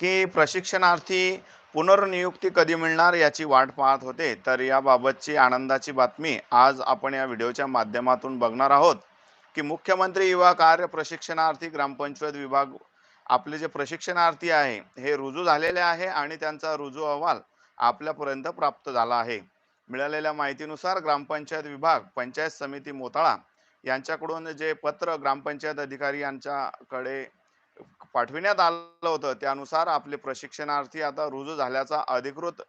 की प्रशिक्षणार्थी पुनर्नियुक्ती कधी मिळणार याची वाट पाहत होते. तर याबाबतची आनंदाची बातमी आज आपण या व्हिडिओच्या माध्यमातून बघणार आहोत. की मुख्यमंत्री युवा कार्य प्रशिक्षणार्थी ग्रामपंचायत विभाग आपले जे प्रशिक्षणार्थी आहे हे रुजू झालेले आहे आणि त्यांचा रुजू अहवाल आपल्यापर्यंत प्राप्त झाला आहे. मिळालेल्या माहितीनुसार ग्रामपंचायत विभाग पंचायत समिती मोताळा यांच्याकडून जे पत्र ग्रामपंचायत अधिकारी यांच्याकडे पाठविण्यात आलं होतं. त्यानुसार आपले प्रशिक्षणार्थी आता रुजू झाल्याचा अधिकृत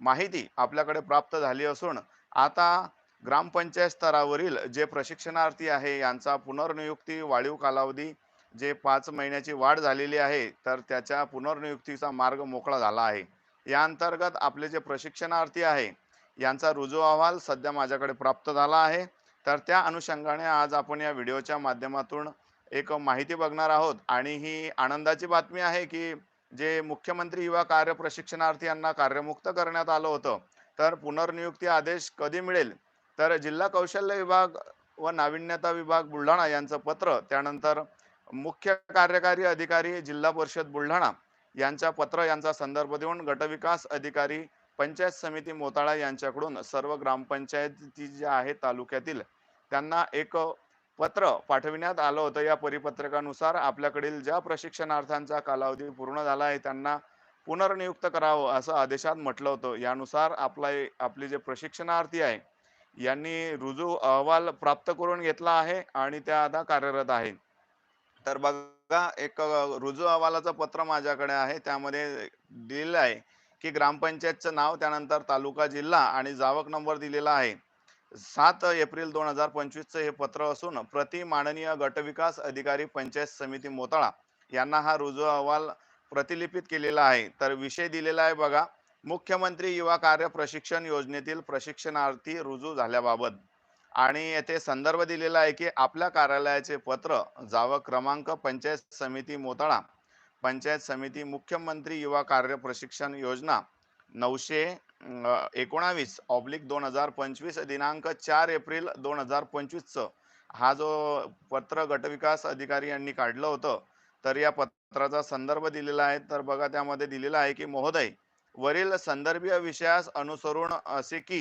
माहिती आपल्याकडे प्राप्त झाली असून आता ग्रामपंचायत स्तरावरील जे प्रशिक्षणार्थी आहे यांचा पुनर्नियुक्ती वाढीव कालावधी जे पाच महिन्याची वाढ झालेली आहे तर त्याच्या पुनर्नियुक्तीचा मार्ग मोकळा झाला आहे. या अंतर्गत आपले जे प्रशिक्षणार्थी आहे यांचा रुजू अहवाल सध्या माझ्याकडे प्राप्त झाला आहे. तर त्या अनुषंगाने आज आपण या व्हिडिओच्या माध्यमातून एक माहिती बघणार आहोत आणि ही आनंदाची बातमी आहे की जे मुख्यमंत्री युवा कार्य प्रशिक्षणार्थी यांना कार्यमुक्त करण्यात आलं होतं तर पुनर्नियुक्ती आदेश कधी मिळेल? तर जिल्हा कौशल्य विभाग व नाविन्यता विभाग बुलढाणा यांचं पत्र त्यानंतर मुख्य कार्यकारी अधिकारी जिल्हा परिषद बुलढाणा यांच्या पत्र यांचा संदर्भ देऊन गटविकास अधिकारी पंचायत समिती मोताळा यांच्याकडून सर्व ग्रामपंचायती ज्या आहेत तालुक्यातील त्यांना एक पत्र पाठविण्यात आलं होतं. या परिपत्रकानुसार आपल्याकडील ज्या प्रशिक्षणार्थांचा कालावधी पूर्ण झाला आहे त्यांना पुनर्नियुक्त करावं असं आदेशात म्हटलं होतं. यानुसार आपला आपले जे प्रशिक्षणार्थी आहे यांनी रुजू अहवाल प्राप्त करून घेतला आहे आणि त्या आता कार्यरत आहे तर बघा एक रुजू अहवालाचं पत्र माझ्याकडे आहे. त्यामध्ये दिलेलं आहे की ग्रामपंचायतचं नाव त्यानंतर तालुका जिल्हा आणि जावक नंबर दिलेला आहे. सात एप्रिल दोन हजार पंचवीसचं हे पत्र असून प्रति माननीय गटविकास अधिकारी पंचायत समिती मोताळा यांना हा रुजू अहवाल प्रतिलिपित केलेला आहे. तर विषय दिलेला आहे बघा. मुख्यमंत्री युवा कार्य प्रशिक्षण योजनेतील प्रशिक्षणार्थी रुजू झाल्याबाबत आणि येथे संदर्भ दिलेला आहे की आपल्या कार्यालयाचे पत्र जावं क्रमांक पंचायत समिती मोताळा पंचायत समिती मुख्यमंत्री युवा कार्य प्रशिक्षण योजना नऊशे एकोणावीस ऑब्लिक दोन हजार पंचवीस दिनांक चार एप्रिल दोन हजार पंचवीसचं. हा जो पत्र गटविकास अधिकारी यांनी काढलं होतं तर या पत्राचा संदर्भ दिलेला आहे. तर बघा त्यामध्ये दिलेला आहे की महोदय वरील संदर्भीय विषयास अनुसरून असे की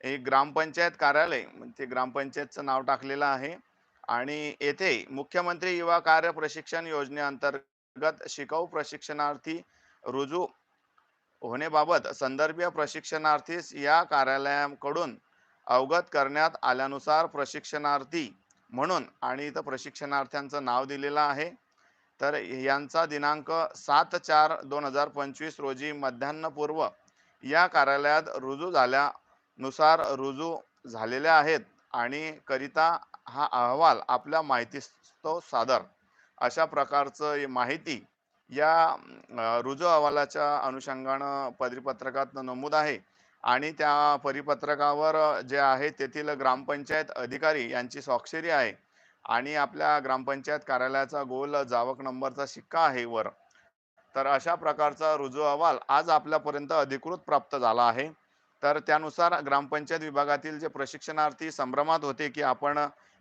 हे ग्रामपंचायत कार्यालय ते ग्रामपंचायतचं नाव टाकलेलं आहे आणि येथे मुख्यमंत्री युवा कार्य प्रशिक्षण योजनेअंतर्गत शिकाऊ प्रशिक्षणार्थी रुजू होण्याबाबत संदर्भीय प्रशिक्षणार्थीस या कार्यालयाकडून अवगत करण्यात आल्यानुसार प्रशिक्षणार्थी म्हणून आणि इथं प्रशिक्षणार्थ्यांचं नाव दिलेलं आहे. तर यांचा दिनांक सात चार दोन हजार पंचवीस रोजी मध्यान्हपूर्व या कार्यालयात रुजू झाल्यानुसार रुजू झालेल्या आहेत आणि करिता हा अहवाल आपल्या माहितीस तो सादर. अशा प्रकारचं माहिती या रुजू अहवालाच्या अनुषंगानं परिपत्रकात नमूद आहे. आणि त्या परिपत्रकावर जे आहे तेथील ग्रामपंचायत अधिकारी यांची स्वाक्षरी आहे. आणि आपल्या ग्रामपंचायत कार्यालयाचा गोल जावक नंबरचा शिक्का आहे वर. तर अशा प्रकारचा रुजू अहवाल आज आपल्यापर्यंत अधिकृत प्राप्त झाला आहे. तर त्यानुसार ग्रामपंचायत विभागातील जे प्रशिक्षणार्थी संभ्रमात होते की आपण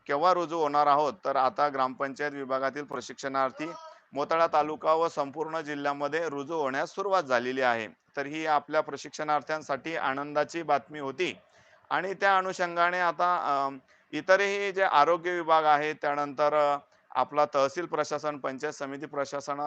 केव्हा रुजू होणार आहोत तर आता ग्रामपंचायत विभागातील प्रशिक्षणार्थी मोताळा तालुका व संपूर्ण जिल्ह्यामध्ये रुजू होण्यास सुरुवात झालेली आहे. तर ही आपल्या प्रशिक्षणार्थ्यांसाठी आनंदाची बातमी होती. आणि त्या अनुषंगाने आता इतरही जे आरोग्य विभाग आहे त्यानंतर आपला तहसील प्रशासन पंचायत समिती प्रशासन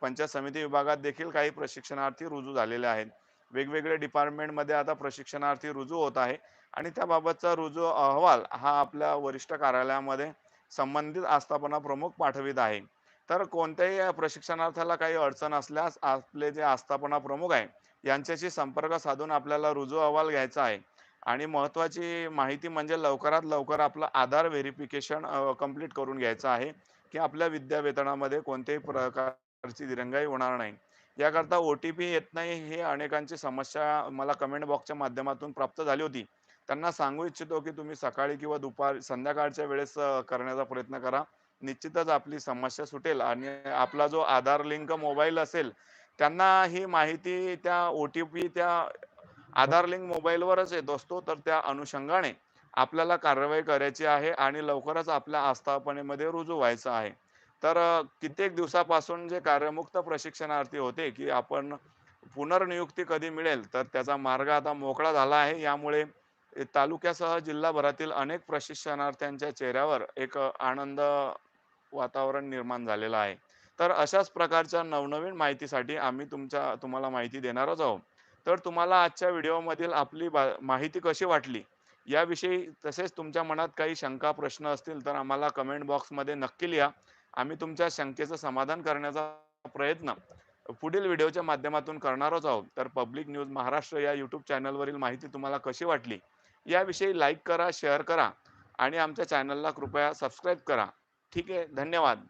पंचायत समिती विभागात देखील काही प्रशिक्षणार्थी रुजू झालेले आहेत. वेगवेगळे डिपार्टमेंटमध्ये आता प्रशिक्षणार्थी रुजू होत आहे. आणि त्याबाबतचा रुजू अहवाल हा आपल्या वरिष्ठ कार्यालयामध्ये संबंधित आस्थापना प्रमुख पाठवित आहे. तर कोणत्याही प्रशिक्षणार्थाला काही अडचण असल्यास आपले जे आस्थापना प्रमुख आहे यांच्याशी संपर्क साधून आपल्याला रुजू अहवाल घ्यायचा आहे. आणि महत्त्वाची माहिती म्हणजे लवकरात लवकर आपलं आधार व्हेरिफिकेशन कंप्लीट करून घ्यायचं आहे की आपल्या विद्यावेतनामध्ये कोणत्याही प्रकारची दिरंगाई होणार नाही. याकरता ओ टी पी येत नाही हे अनेकांची समस्या मला कमेंट बॉक्सच्या माध्यमातून प्राप्त झाली होती. त्यांना सांगू इच्छितो की तुम्ही सकाळी किंवा दुपार संध्याकाळच्या वेळेस करण्याचा प्रयत्न करा. निश्चितच आपली समस्या सुटेल आणि आपला जो आधार लिंक मोबाईल असेल त्यांना ही माहिती त्या ओ टी पी त्या आधार लिंक मोबाईलवरच येत असतो. तर त्या अनुषंगाने आपल्याला कारवाई करायची आहे आणि लवकरच आपल्या आस्थापनेमध्ये रुजू व्हायचं आहे. तर कित्येक दिवसापासून जे कार्यमुक्त प्रशिक्षणार्थी होते की आपण पुनर्नियुक्ती कधी मिळेल तर त्याचा मार्ग आता मोकळा झाला आहे. यामुळे तालुक्यासह जिल्हाभरातील अनेक प्रशिक्षणार्थ्यांच्या चेहऱ्यावर एक आनंद वातावरण निर्माण झालेलं आहे. तर अशाच प्रकारच्या नवनवीन माहितीसाठी आम्ही तुमच्या तुम्हाला माहिती देणारच आहोत. तर तुम्हाला आजच्या व्हिडिओमधील आपली बा माहिती कशी वाटली? याविषयी तसेच तुमच्या मनात काही शंका प्रश्न असतील तर आम्हाला कमेंट बॉक्समध्ये नक्की लिहा. आम्ही तुमच्या शंकेचं समाधान करण्याचा प्रयत्न पुढील व्हिडिओच्या माध्यमातून करणारच आहोत. तर पब्लिक न्यूज महाराष्ट्र या यूट्यूब चॅनलवरील माहिती तुम्हाला कशी वाटली? याविषयी लाईक करा शेअर करा आणि आमच्या चॅनलला कृपया सबस्क्राईब करा. ठीक आहे धन्यवाद.